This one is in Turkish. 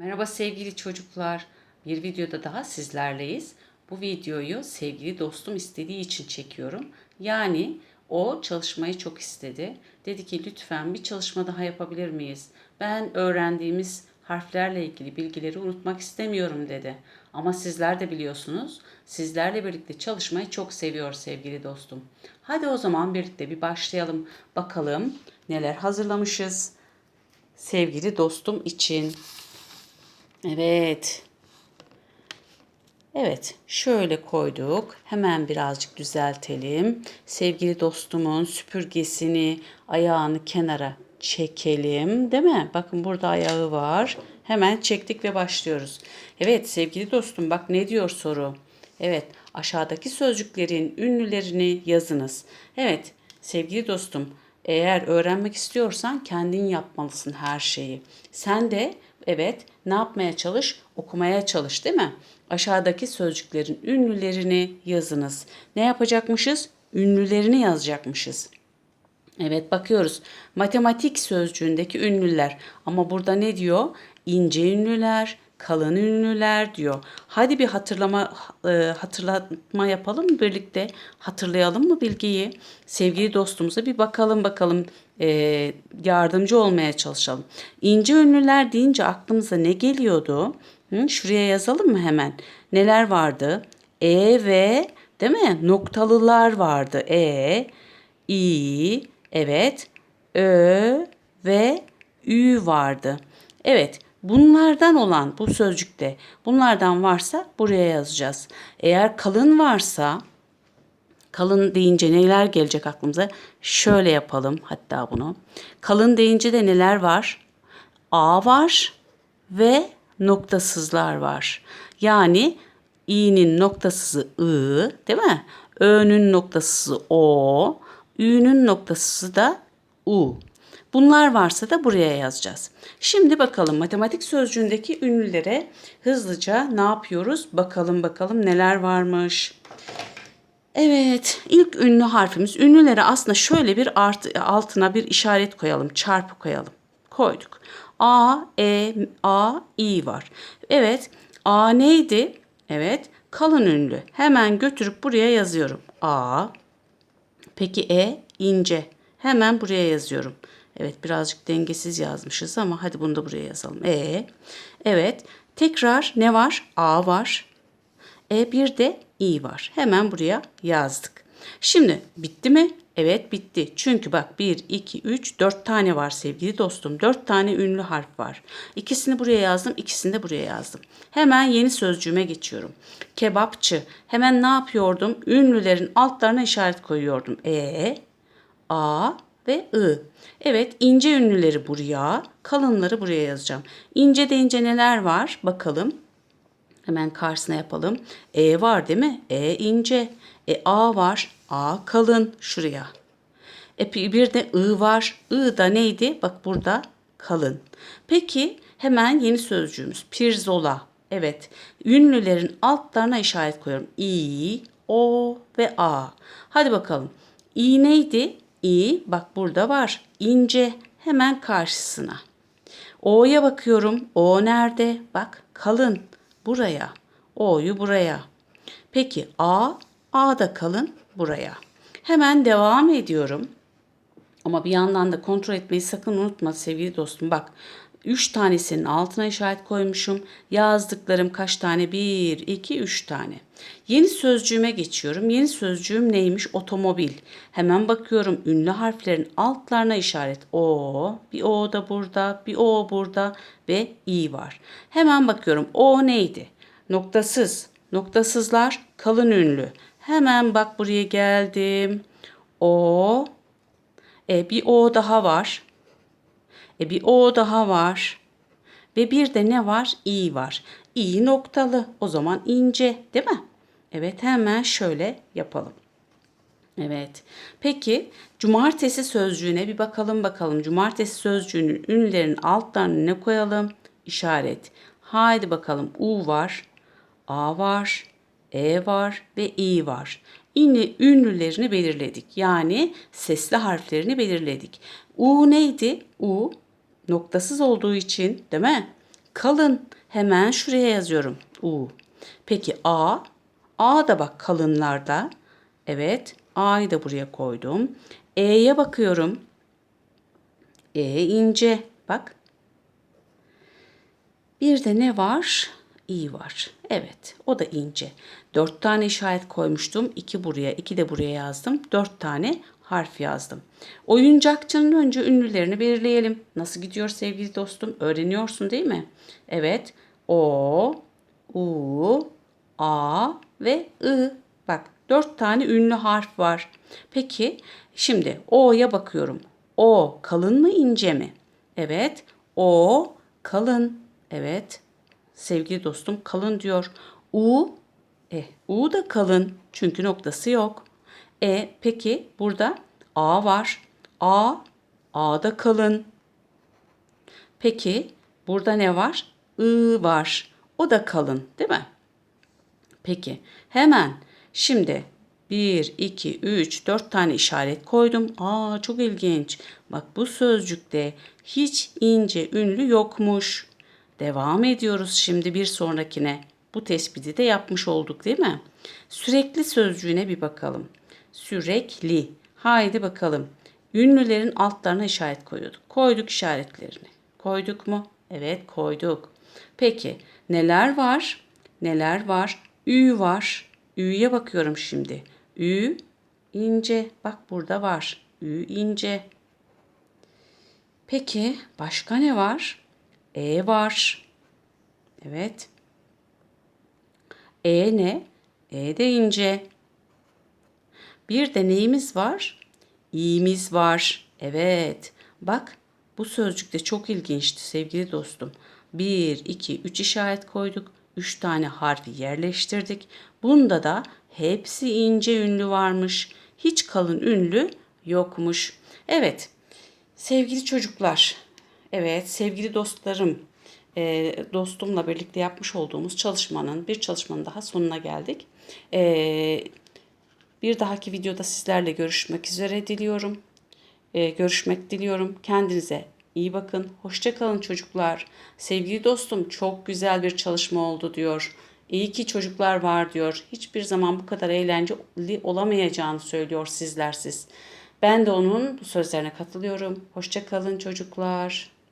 Merhaba sevgili çocuklar. Bir videoda daha sizlerleyiz. Bu videoyu sevgili dostum istediği için çekiyorum. Yani o çalışmayı çok istedi. Dedi ki lütfen bir çalışma daha yapabilir miyiz? Ben öğrendiğimiz harflerle ilgili bilgileri unutmak istemiyorum dedi. Ama sizler de biliyorsunuz. Sizlerle birlikte çalışmayı çok seviyor sevgili dostum. Hadi o zaman birlikte bir başlayalım. Bakalım neler hazırlamışız sevgili dostum için. Evet. Evet, şöyle koyduk. Hemen birazcık düzeltelim. Sevgili dostumun süpürgesini, ayağını kenara çekelim, değil mi? Bakın burada ayağı var. Hemen çektik ve başlıyoruz. Evet sevgili dostum bak ne diyor soru. Evet, aşağıdaki sözcüklerin ünlülerini yazınız. Evet, sevgili dostum, eğer öğrenmek istiyorsan kendin yapmalısın her şeyi. Sen de evet ne yapmaya çalış? Okumaya çalış değil mi? Aşağıdaki sözcüklerin ünlülerini yazınız. Ne yapacakmışız? Ünlülerini yazacakmışız. Evet bakıyoruz. Matematik sözcüğündeki ünlüler. Ama burada ne diyor? İnce ünlüler, kalın ünlüler diyor. Hadi bir hatırlama e, hatırlatma yapalım birlikte? Hatırlayalım mı bilgiyi? Sevgili dostumuza bir bakalım bakalım. E, yardımcı olmaya çalışalım. İnce ünlüler deyince aklımıza ne geliyordu? Hı, şuraya yazalım mı hemen? Neler vardı? E ve değil mi? Noktalılar vardı. E, i, evet, ö ve ü vardı. Evet, bunlardan olan bu sözcükte bunlardan varsa buraya yazacağız. Eğer kalın varsa kalın deyince neler gelecek aklımıza? Şöyle yapalım hatta bunu. Kalın deyince de neler var? A var ve noktasızlar var. Yani i'nin noktasızı i, değil mi? Ö'nün noktasızı o, ü'nün noktasızı da u. Bunlar varsa da buraya yazacağız. Şimdi bakalım matematik sözcüğündeki ünlülere hızlıca ne yapıyoruz? Bakalım bakalım neler varmış. Evet, ilk ünlü harfimiz. Ünlülere aslında şöyle bir art, altına bir işaret koyalım, çarpı koyalım. Koyduk. A, E, A, İ var. Evet, A neydi? Evet, kalın ünlü. Hemen götürüp buraya yazıyorum. A. Peki E, ince. Hemen buraya yazıyorum. Evet, birazcık dengesiz yazmışız ama hadi bunu da buraya yazalım. E. Evet, tekrar ne var? A var. E bir de i var. Hemen buraya yazdık. Şimdi bitti mi? Evet bitti. Çünkü bak 1, 2, 3, 4 tane var sevgili dostum. 4 tane ünlü harf var. İkisini buraya yazdım, ikisini de buraya yazdım. Hemen yeni sözcüğüme geçiyorum. Kebapçı. Hemen ne yapıyordum? Ünlülerin altlarına işaret koyuyordum. E, A ve I. Evet ince ünlüleri buraya, kalınları buraya yazacağım. İnce deyince neler var? Bakalım. Hemen karşısına yapalım. E var değil mi? E ince. E A var. A kalın. Şuraya. E bir de I var. I da neydi? Bak burada kalın. Peki hemen yeni sözcüğümüz. Pirzola. Evet. Ünlülerin altlarına işaret koyuyorum. İ, O ve A. Hadi bakalım. İ neydi? İ bak burada var. İnce. Hemen karşısına. O'ya bakıyorum. O nerede? Bak kalın buraya. O'yu buraya. Peki A, A da kalın buraya. Hemen devam ediyorum. Ama bir yandan da kontrol etmeyi sakın unutma sevgili dostum. Bak 3 tanesinin altına işaret koymuşum. Yazdıklarım kaç tane? 1, 2, 3 tane. Yeni sözcüğüme geçiyorum. Yeni sözcüğüm neymiş? Otomobil. Hemen bakıyorum ünlü harflerin altlarına işaret. O, bir O da burada, bir O burada ve İ var. Hemen bakıyorum O neydi? Noktasız. Noktasızlar kalın ünlü. Hemen bak buraya geldim. O, e, bir O daha var. E bir O daha var. Ve bir de ne var? İ var. İ noktalı. O zaman ince değil mi? Evet hemen şöyle yapalım. Evet. Peki cumartesi sözcüğüne bir bakalım bakalım. Cumartesi sözcüğünün ünlülerin altlarına ne koyalım? İşaret. Haydi bakalım. U var. A var. E var ve İ var. Yine ünlülerini belirledik. Yani sesli harflerini belirledik. U neydi? U noktasız olduğu için değil mi? kalın. Hemen şuraya yazıyorum. U. Peki A? A da bak kalınlarda. Evet. A'yı da buraya koydum. E'ye bakıyorum. E ince. Bak. Bir de ne var? İ var. Evet. O da ince. Dört tane işaret koymuştum. İki buraya, iki de buraya yazdım. Dört tane harf yazdım. Oyuncakçının önce ünlülerini belirleyelim. Nasıl gidiyor sevgili dostum? Öğreniyorsun değil mi? Evet. O, U, A ve I. Bak dört tane ünlü harf var. Peki şimdi O'ya bakıyorum. O kalın mı ince mi? Evet. O kalın. Evet. Sevgili dostum kalın diyor. U e, U da kalın çünkü noktası yok. E peki burada A var. A A da kalın. Peki burada ne var? I var. O da kalın değil mi? Peki hemen şimdi 1, 2, 3, 4 tane işaret koydum. Aa çok ilginç. Bak bu sözcükte hiç ince ünlü yokmuş. Devam ediyoruz şimdi bir sonrakine. Bu tespiti de yapmış olduk değil mi? Sürekli sözcüğüne bir bakalım. Sürekli. Haydi bakalım. Ünlülerin altlarına işaret koyuyorduk. Koyduk işaretlerini. Koyduk mu? Evet koyduk. Peki neler var? Neler var? Ü var. Ü'ye bakıyorum şimdi. Ü ince. Bak burada var. Ü ince. Peki başka ne var? E var. Evet. E ne? E de ince. Bir de neyimiz var? İ'miz var. Evet. Bak bu sözcük de çok ilginçti sevgili dostum. 1, 2, 3 işaret koyduk. 3 tane harfi yerleştirdik. Bunda da hepsi ince ünlü varmış. Hiç kalın ünlü yokmuş. Evet. Sevgili çocuklar, evet sevgili dostlarım, e, dostumla birlikte yapmış olduğumuz çalışmanın bir çalışmanın daha sonuna geldik. E, bir dahaki videoda sizlerle görüşmek üzere diliyorum. E, görüşmek diliyorum. Kendinize iyi bakın. Hoşça kalın çocuklar. Sevgili dostum çok güzel bir çalışma oldu diyor. İyi ki çocuklar var diyor. Hiçbir zaman bu kadar eğlenceli olamayacağını söylüyor sizlersiz. Ben de onun bu sözlerine katılıyorum. Hoşça kalın çocuklar.